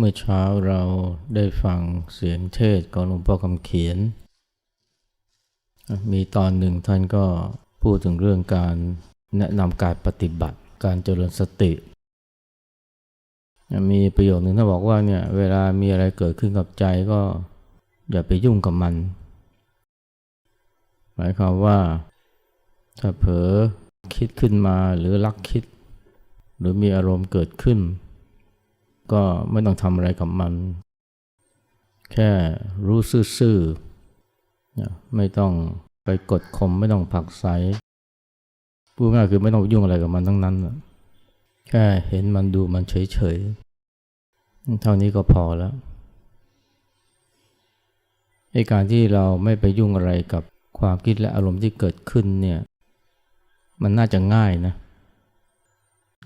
เมื่อเช้าเราได้ฟังเสียงเทศของหลวงพ่อคำเขียน มีตอนหนึ่งท่านก็พูดถึงเรื่องการแนะนำการปฏิบัติ การเจริญสติ มีประโยคหนึ่งท่านบอกว่าเนี่ยเวลามีอะไรเกิดขึ้นกับใจก็อย่าไปยุ่งกับมัน หมายความว่าถ้าเผลอคิดขึ้นมาหรือลักคิด หรือมีอารมณ์เกิดขึ้น ก็ไม่ต้องทำอะไรกับมัน แค่รู้ซื่อๆไม่ต้องไปกดข่มไม่ต้องผักใสพูดง่ายคือไม่ต้องยุ่งอะไรกับมันทั้งนั้นแค่เห็นมันดูมันเฉยๆเท่านี้ก็พอแล้วไอ้การที่เราไม่ไปยุ่งอะไรกับความคิดและอารมณ์ที่เกิดขึ้นเนี่ย มันน่าจะง่ายนะ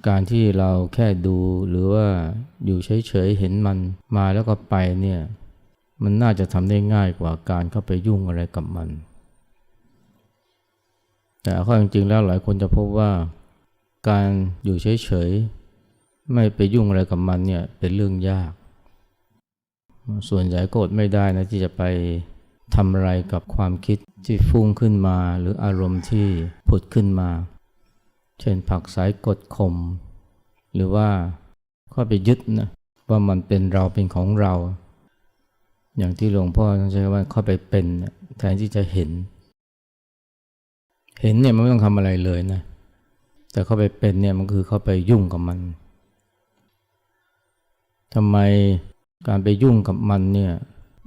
การที่เราแค่ดูหรือว่าอยู่เฉยๆเห็นมันมาแล้วก็ไปเนี่ยมันน่าจะทำได้ง่ายกว่าการเข้าไปยุ่งอะไรกับมัน แต่ข้อจริงๆแล้วหลายคนจะพบว่า การอยู่เฉยๆไม่ไปยุ่งอะไรกับมันเนี่ยเป็นเรื่องยาก ส่วนใหญ่ก็อดไม่ได้นะที่จะไปทำอะไรกับความคิดที่ฟุ้งขึ้นมา หรืออารมณ์ที่ผุดขึ้นมา เช่นผักสายกดข่มหรือว่าเข้าไปยึดนะว่ามันเป็นเราเป็นของเรา อย่างที่หลวงพ่อใช้ว่าเข้าไปเป็นแทนที่จะเห็น เห็นเนี่ยมันไม่ต้องทำอะไรเลยนะแต่เข้าไปเป็นเนี่ยมันคือเข้าไปยุ่งกับมันทำไมการไปยุ่งกับมันเนี่ย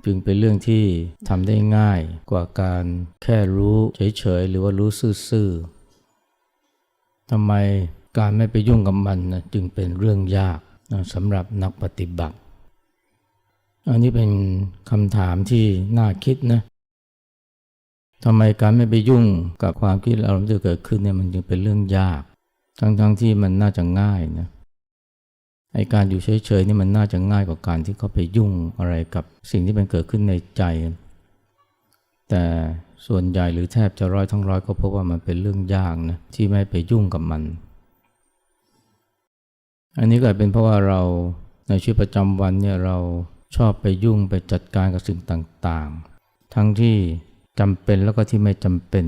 จึงเป็นเรื่องที่ทำได้ง่ายกว่าการแค่รู้เฉยๆหรือว่ารู้ซื่อๆ ทำไมการไม่ไปยุ่งกับมันนะจึงเป็นเรื่องยากนะสำหรับนักปฏิบัติ อันนี้เป็นคำถามที่น่าคิดนะทำไมการไม่ไปยุ่งกับความคิดอารมณ์ที่เกิดขึ้นเนี่ยมันจึงเป็นเรื่องยาก ทั้งๆทที่มันน่าจะง่ายนะไอการอยู่เฉยๆนี่มันน่าจะง่ายกว่าการที่เขาไปยุ่งอะไรกับสิ่งที่มันเกิดขึ้นในใจ แต่ ส่วนใหญ่หรือแทบจะร้อยทั้งร้อยก็พบว่ามันเป็นเรื่องยากนะที่ไม่ไปยุ่งกับมัน อันนี้ก็เป็นเพราะว่าเราในชีวิตประจำวันเนี่ยเราชอบไปยุ่งไปจัดการกับสิ่งต่างๆ ทั้งที่จำเป็นแล้วก็ที่ไม่จำเป็น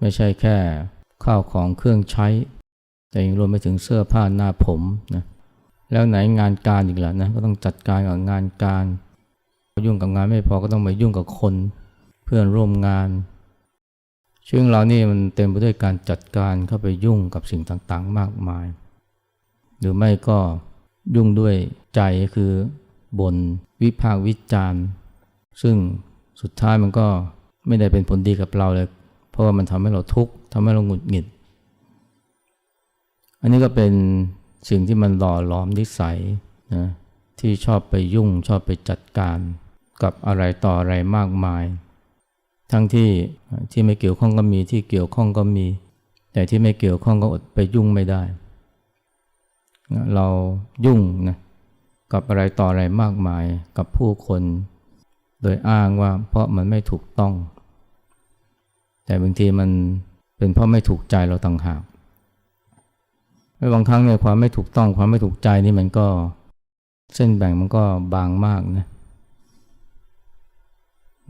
ไม่ใช่แค่ข้าวของเครื่องใช้ แต่ยังรวมไปถึงเสื้อผ้าหน้าผมนะแล้วไหนงานการอีกล่ะนะก็ต้องจัดการกับงานการ ยุ่งกับงานไม่พอก็ต้องไปยุ่งกับคน พื่อนร่วมงานชีวิตเรานี่มันเต็มไปด้วยการจัดการเข้าไปยุ่งกับสิ่งต่างๆ มากมาย หรือไม่ก็ยุ่งด้วยใจคือบ่นวิพากวิจารณ์ซึ่งสุดท้ายมันก็ไม่ได้เป็นผลดีกับเราเลย เพราะว่ามันทำให้เราทุกข์ทำให้เราหงุดหงิด อันนี้ก็เป็นสิ่งที่มันหล่อหลอมนิสัยนะที่ชอบไปยุ่งชอบไปจัดการกับอะไรต่ออะไรมากมาย ทั้งที่ที่ไม่เกี่ยวข้องก็มีที่เกี่ยวข้องก็มี แต่ที่ไม่เกี่ยวข้องก็อดไปยุ่งไม่ได้ เรายุ่งนะกับอะไรต่ออะไรมากมายกับผู้คน โดยอ้างว่าเพราะมันไม่ถูกต้อง แต่บางทีมันเป็นเพราะไม่ถูกใจเราต่างหากบางครั้งเนี่ยความไม่ถูกต้องความไม่ถูกใจนี่มันก็เส้นแบ่งมันก็บางมากนะเ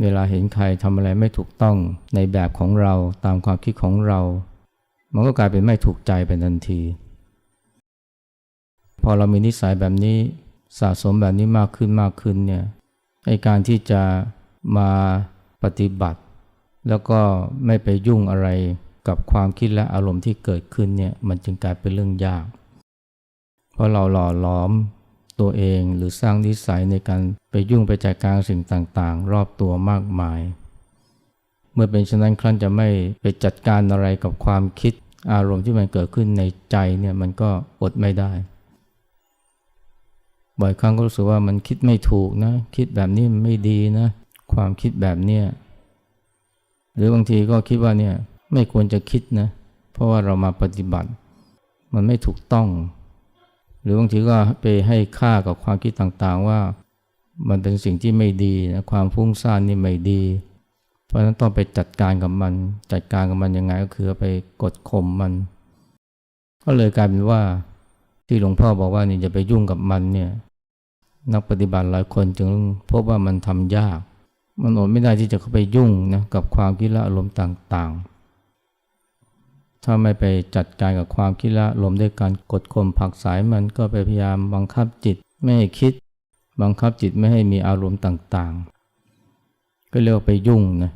เวลาเห็นใครทำอะไรไม่ถูกต้องในแบบของเราตามความคิดของเรา มันก็กลายเป็นไม่ถูกใจเป็นทันที พอเรามีนิสัยแบบนี้สะสมแบบนี้มากขึ้นมากขึ้นเนี่ยไอการที่จะมาปฏิบัติ แล้วก็ไม่ไปยุ่งอะไรกับความคิดและอารมณ์ที่เกิดขึ้นเนี่ยมันจึงกลายเป็นเรื่องยาก เพราะเราหล่อหลอม ตัวเองหรือสร้างนิสัยในการไปยุ่งไปจัดการสิ่งต่างๆ รอบตัวมากมาย เมื่อเป็นเช่นนั้นครั้นจะไม่ไปจัดการอะไรกับความคิดอารมณ์ที่มันเกิดขึ้นในใจเนี่ยมันก็อดไม่ได้ บ่อยครั้งก็รู้สึกว่ามันคิดไม่ถูกนะ คิดแบบนี้มันไม่ดีนะ ความคิดแบบเนี้ยหรือบางทีก็คิดว่าเนี่ยไม่ควรจะคิดนะ เพราะว่าเรามาปฏิบัติ มันไม่ถูกต้อง หรือบางทีก็ไปให้ค่ากับความคิดต่างๆว่า มันเป็นสิ่งที่ไม่ดีนะความฟุ้งซ่านนี่ไม่ดี เพราะฉะนั้นต้องไปจัดการกับมัน จัดการกับมันยังไงก็คือไปกดข่มมัน ก็เลยกลายเป็นว่าที่หลวงพ่อบอกว่านี่จะไปยุ่งกับมันเนี่ยนักปฏิบัติหลายคนจึงพบว่ามันทำยาก มันอดไม่ได้ที่จะเข้าไปยุ่งนะกับความคิดและอารมณ์ต่างๆ ถ้าไม่ไปจัดการกับความคิดละอารมณ์ด้วยการกดข่มผักสายมันก็ไปพยายามบังคับจิตไม่ให้คิด บังคับจิตไม่ให้มีอารมณ์ต่างๆ ก็เรียกว่าไปยุ่งนะ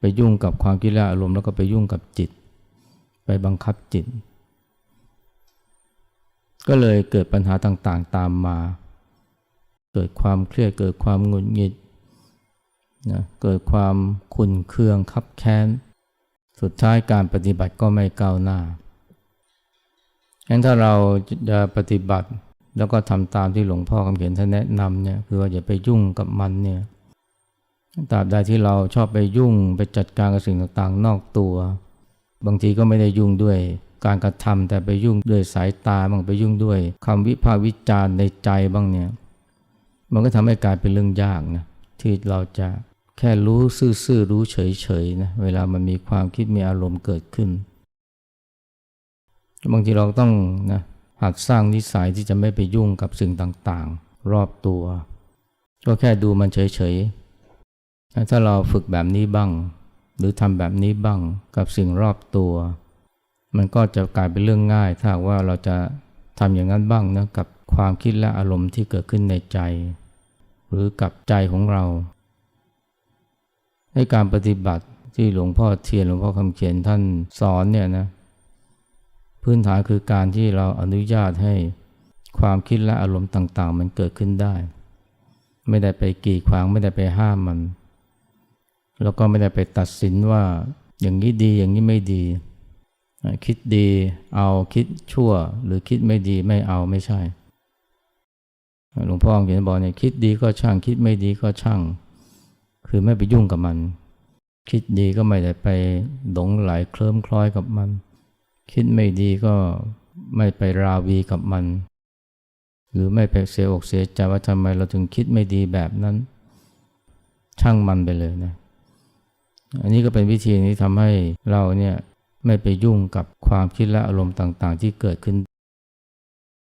ไปยุ่งกับความคิดละอารมณ์แล้วก็ไปยุ่งกับจิต ไปบังคับจิต ก็เลยเกิดปัญหาต่างๆตามมา เกิดความเครียดเกิดความหงุดหงิดนะเกิดความขุ่นเคืองคับแค้น สุดท้ายการปฏิบัติก็ไม่ก้าวหน้างั้นถ้าเราจะปฏิบัติแล้วก็ทำตามที่หลวงพ่อคำเขียนท่านแนะนำเนี่ยคือว่าอย่าไปยุ่งกับมันเนี่ยตราบใดที่เราชอบไปยุ่งไปจัดการกับสิ่งต่างๆ นอกตัว บางทีก็ไม่ได้ยุ่งด้วยการกระทำแต่ไปยุ่งด้วยสายตาบางไปยุ่งด้วยคำวิพากษ์วิจารณ์ในใจบ้างเนี่ย มันก็ทำให้กลายเป็นเรื่องยากนะที่เราจะ แค่รู้ซื่อๆรู้เฉยๆนะเวลามันมีความคิดมีอารมณ์เกิดขึ้น บางทีเราต้องนะหัดสร้างนิสัยที่จะไม่ไปยุ่งกับสิ่งต่างๆ รอบตัว ก็แค่ดูมันเฉยๆ ถ้าเราฝึกแบบนี้บ้าง หรือทำแบบนี้บ้างกับสิ่งรอบตัว มันก็จะกลายเป็นเรื่องง่าย ถ้าว่าเราจะทำอย่างนั้นบ้างนะกับความคิดและอารมณ์ที่เกิดขึ้นในใจ หรือกับใจของเรา ให้การปฏิบัติที่หลวงพ่อเทียนหลวงพ่อคำเขียนท่านสอนเนี่ยนะพื้นฐานคือการที่เราอนุญาตให้ความคิดและอารมณ์ต่าง ๆ มันเกิดขึ้นได้ ไม่ได้ไปกีดขวางไม่ได้ไปห้ามมัน แล้วก็ไม่ได้ไปตัดสินว่าอย่างนี้ดีอย่างนี้ไม่ดี คิดดีเอาคิดชั่ว หรือคิดไม่ดีไม่เอาไม่ใช่หลวงพ่อเขียนบอกเนี่ยคิดดีก็ช่างคิดไม่ดีก็ช่าง คือไม่ไปยุ่งกับมัน คิดดีก็ไม่ได้ไปหลงไหลเคลิ้มคล้อยกับมัน คิดไม่ดีก็ไม่ไปราวีกับมัน หรือไม่ไปเสียอกเสียใจว่าทำไมเราถึงคิดไม่ดีแบบนั้น ช่างมันไปเลยนะ อันนี้ก็เป็นวิธีนี้ทำให้เราเนี่ยไม่ไปยุ่งกับความคิดและอารมณ์ต่างๆ ที่เกิดขึ้น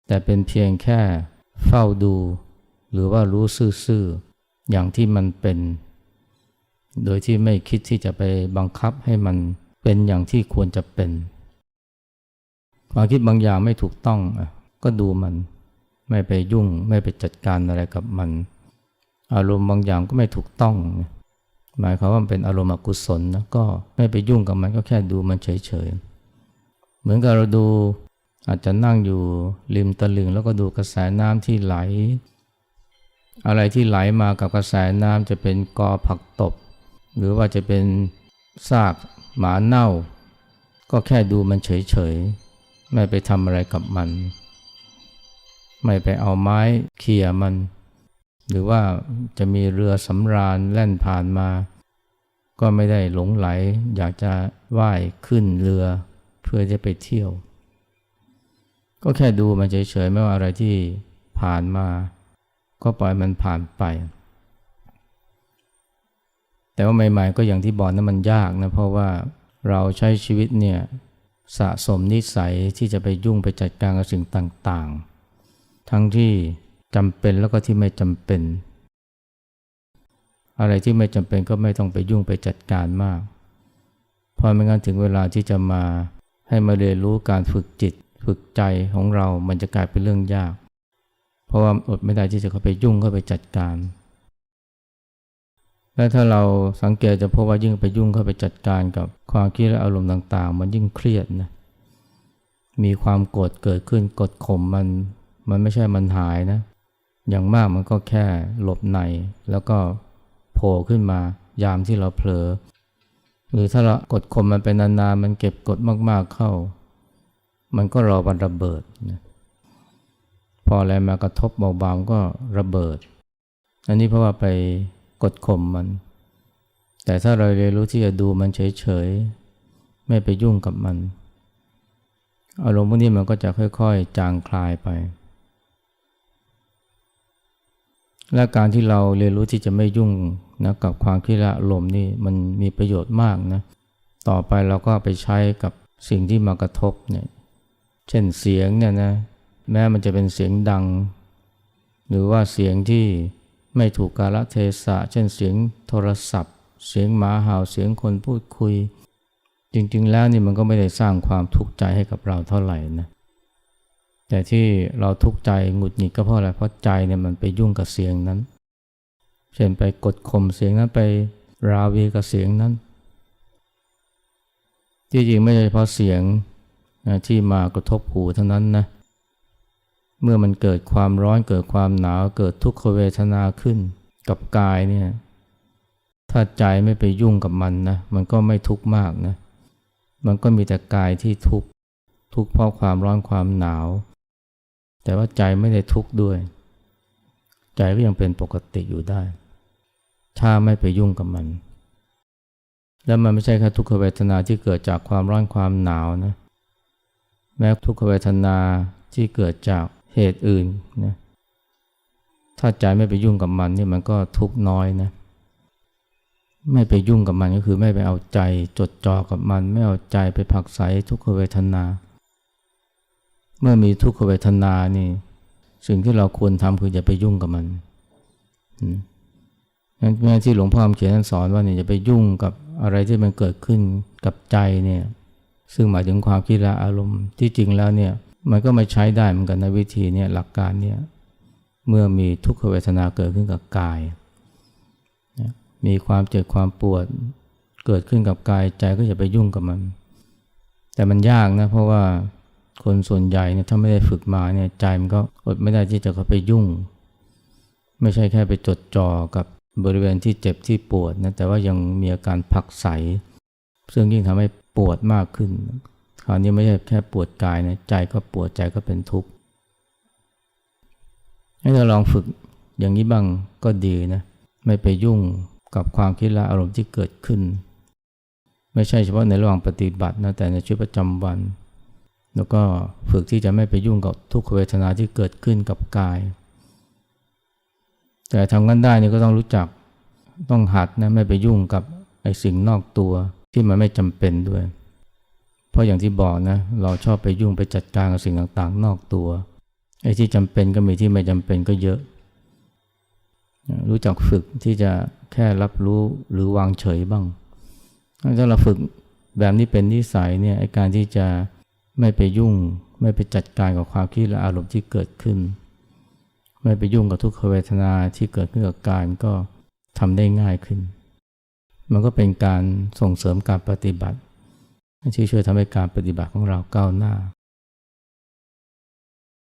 แต่เป็นเพียงแค่เฝ้าดู หรือว่ารู้ซื่อๆอย่างที่มันเป็น โดยที่ไม่คิดที่จะไปบังคับให้มันเป็นอย่างที่ควรจะเป็น ความคิดบางอย่างไม่ถูกต้องก็ดูมัน ไม่ไปยุ่ง ไม่ไปจัดการอะไรกับมัน อารมณ์บางอย่างก็ไม่ถูกต้อง หมายความว่าเป็นอารมณ์อกุศลนะก็ไม่ไปยุ่งกับมันก็แค่ดูมันเฉยๆ เหมือนกับเราดูอาจจะนั่งอยู่ริมตลิ่งแล้วก็ดูกระแสน้ำที่ไหล อะไรที่ไหลมากับกระแสน้ำจะเป็นกอผักตบ หรือว่าจะเป็นซากหมาเน่า ก็แค่ดูมันเฉยๆ ไม่ไปทำอะไรกับมัน ไม่ไปเอาไม้เขี่ยมัน หรือว่าจะมีเรือสำราญแล่นผ่านมา ก็ไม่ได้หลงไหล อยากจะว่ายขึ้นเรือเพื่อจะไปเที่ยว ก็แค่ดูมันเฉยๆ ไม่ว่าอะไรที่ผ่านมา ก็ปล่อยมันผ่านไป แต่ว่าใหม่ๆก็อย่างที่บอกนะมันยากนะเพราะว่าเราใช้ชีวิตเนี่ยสะสมนิสัยที่จะไปยุ่งไปจัดการกับสิ่งต่างๆ ทั้งที่จำเป็นแล้วก็ที่ไม่จำเป็น อะไรที่ไม่จำเป็นก็ไม่ต้องไปยุ่งไปจัดการมากพอไม่งั้นถึงเวลาที่จะมาให้มาเรียนรู้การฝึกจิต ฝึกใจของเรามันจะกลายเป็นเรื่องยาก เพราะว่าอดไม่ได้ที่จะเข้าไปยุ่งเข้าไปจัดการ และถ้าเราสังเกตจะพบว่ายิ่งไปยุ่งเข้าไปจัดการกับความคิดและอารมณ์ต่าง ๆ มันยิ่งเครียดนะมีความโกรธเกิดขึ้นกดข่มมัน มันไม่ใช่มันหายนะ อย่างมากมันก็แค่หลบใน แล้วก็โผล่ขึ้นมายามที่เราเผลอ หรือถ้าเรากดข่มมันไปนานๆมันเก็บกดมากๆเข้า มันก็รอวันระเบิดนะพออะไรมากระทบเบาๆก็ระเบิด อันนี้เพราะว่าไป กดข่มมัน แต่ถ้าเราเรียนรู้ที่จะดูมันเฉยๆ ไม่ไปยุ่งกับมัน อารมณ์พวกนี้มันก็จะค่อยๆ จางคลายไป และการที่เราเรียนรู้ที่จะไม่ยุ่งนะกับความคิดละอารมณ์นี่มันมีประโยชน์มากนะ ต่อไปเราก็ไปใช้กับสิ่งที่มากระทบเนี่ย เช่นเสียงเนี่ยนะ แม้มันจะเป็นเสียงดัง หรือว่าเสียงที่ ไม่ถูกกาลเทศะ เช่นเสียงโทรศัพท์ เสียงหมาเห่าเสียงคนพูดคุย จริง ๆ แล้วนี่มันก็ไม่ได้สร้างความทุกข์ใจให้กับเราเท่าไหร่นะแต่ที่เราทุกข์ใจหงุดหงิดก็เพราะอะไรเพราะใจเนี่ยมันไปยุ่งกับเสียงนั้น เช่นไปกดข่มเสียงนั้นไปราวีกับเสียงนั้นที่จริงไม่ใช่เฉพาะเสียงที่มากระทบหูเท่านั้นนะ เมื่อมันเกิดความร้อนเกิดความหนาวเกิดทุกขเวทนาขึ้น กับกายเนี่ยถ้าใจไม่ไปยุ่งกับมันนะมันก็ไม่ทุกข์มากนะมันก็มีแต่กายที่ทุกข์ทุกข์เพราะความร้อนความหนาว แต่ว่าใจไม่ได้ทุกข์ด้วย ใจก็ยังเป็นปกติอยู่ได้ ถ้าไม่ไปยุ่งกับมัน แล้วมันไม่ใช่แค่ทุกขเวทนาที่เกิดจากความร้อนความหนาวนะแม้ทุกขเวทนาที่เกิดจาก เหตุอื่นนะถ้าใจไม่ไปยุ่งกับมันนี่มันก็ทุกน้อยนะไม่ไปยุ่งกับมันก็คือไม่ไปเอาใจจดจ่อกับมัน ไม่เอาใจไปผักใสทุกขเวทนา เมื่อมีทุกขเวทนานี่ สิ่งที่เราควรทำคืออย่าไปยุ่งกับมันอืมงั้นแม้ที่หลวงพ่อคำเขียนท่านสอนว่าเนี่ยอย่าไปยุ่งกับอะไรที่มันเกิดขึ้นกับใจเนี่ย ซึ่งหมายถึงความคิดและอารมณ์ที่จริงแล้วเนี่ย มันก็ไม่ใช้ได้เหมือนกันในวิธีเนี่ยหลักการเนี่ยเมื่อมีทุกขเวทนาเกิดขึ้นกับกายนะมีความเจ็บความปวดเกิดขึ้นกับกายใจก็อย่าไปยุ่งกับมัน แต่มันยากนะเพราะว่าคนส่วนใหญ่เนี่ยถ้าไม่ได้ฝึกมาเนี่ยใจมันก็อดไม่ได้ที่จะเข้าไปยุ่ง ไม่ใช่แค่ไปจดจ่อกับบริเวณที่เจ็บที่ปวดนะแต่ว่ายังมีอาการผักใส ซึ่งยิ่งทำให้ปวดมากขึ้น คราวนี้ไม่ใช่แค่ปวดกายนะใจก็ปวดใจก็เป็นทุกข์ให้เราลองฝึกอย่างนี้บ้างก็ดีนะไม่ไปยุ่งกับความคิดและอารมณ์ที่เกิดขึ้น ไม่ใช่เฉพาะในระหว่างปฏิบัตินะแต่ในชีวิตประจำวัน แล้วก็ฝึกที่จะไม่ไปยุ่งกับทุกขเวทนาที่เกิดขึ้นกับกาย แต่ทำกันได้นี่ก็ต้องรู้จักต้องหัดนะไม่ไปยุ่งกับไอ้สิ่งนอกตัวที่มันไม่จำเป็นด้วย เพราะอย่างที่บอกนะ เราชอบไปยุ่งไปจัดการกับสิ่งต่างๆ นอกตัว ไอ้ที่จำเป็นก็มีที่ไม่จำเป็นก็เยอะ รู้จักฝึกที่จะแค่รับรู้หรือวางเฉยบ้าง ถ้าเราฝึกแบบนี้เป็นนิสัยเนี่ยไอ้การที่จะไม่ไปยุ่ง ไม่ไปจัดการกับความคิดและอารมณ์ที่เกิดขึ้น ไม่ไปยุ่งกับทุกขเวทนาที่เกิดขึ้นกับกายก็ทำได้ง่ายขึ้น มันก็เป็นการส่งเสริมการปฏิบัติ ที่ช่วยทำให้การปฏิบัติของเราก้าวหน้า